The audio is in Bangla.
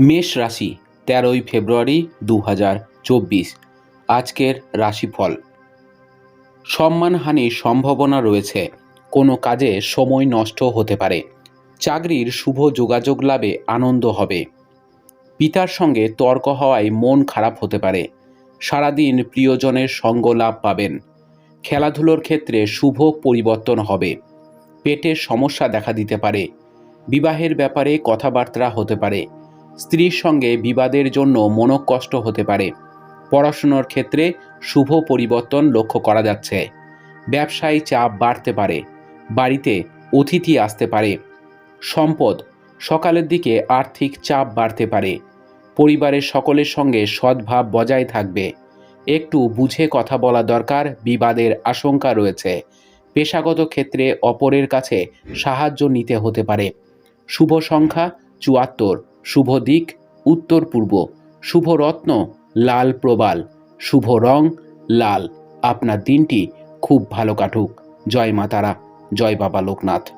মেষ রাশি, তেরোই ফেব্রুয়ারি দু হাজার চব্বিশ। আজকের রাশিফল। সম্মানহানির সম্ভাবনা রয়েছে। কোনো কাজে সময় নষ্ট হতে পারে। চাকরির শুভ যোগাযোগ লাভে আনন্দ হবে। পিতার সঙ্গে তর্ক হওয়ায় মন খারাপ হতে পারে। সারাদিন প্রিয়জনের সঙ্গ লাভ পাবেন। খেলাধুলোর ক্ষেত্রে শুভ পরিবর্তন হবে। পেটের সমস্যা দেখা দিতে পারে। বিবাহের ব্যাপারে কথাবার্তা হতে পারে। স্ত্রীর সঙ্গে বিবাদের জন্য মনোকষ্ট হতে পারে। পড়াশুনোর ক্ষেত্রে শুভ পরিবর্তন লক্ষ্য করা যাচ্ছে। ব্যবসায় চাপ বাড়তে পারে। বাড়িতে অতিথি আসতে পারে। সম্পদ সকালের দিকে আর্থিক চাপ বাড়তে পারে। পরিবারের সকলের সঙ্গে সদ্ভাব বজায় থাকবে। একটু বুঝে কথা বলা দরকার, বিবাদের আশঙ্কা রয়েছে। পেশাগত ক্ষেত্রে অপরের কাছে সাহায্য নিতে হতে পারে। শুভ সংখ্যা চুয়াত্তর। শুভ দিক, উত্তর পূর্ব। শুভ রত্ন, লাল প্রবাল। শুভ রং, লাল। আপনার দিনটি খুব ভালো কাটুক। জয় মাতারা, জয় বাবা লোকনাথ।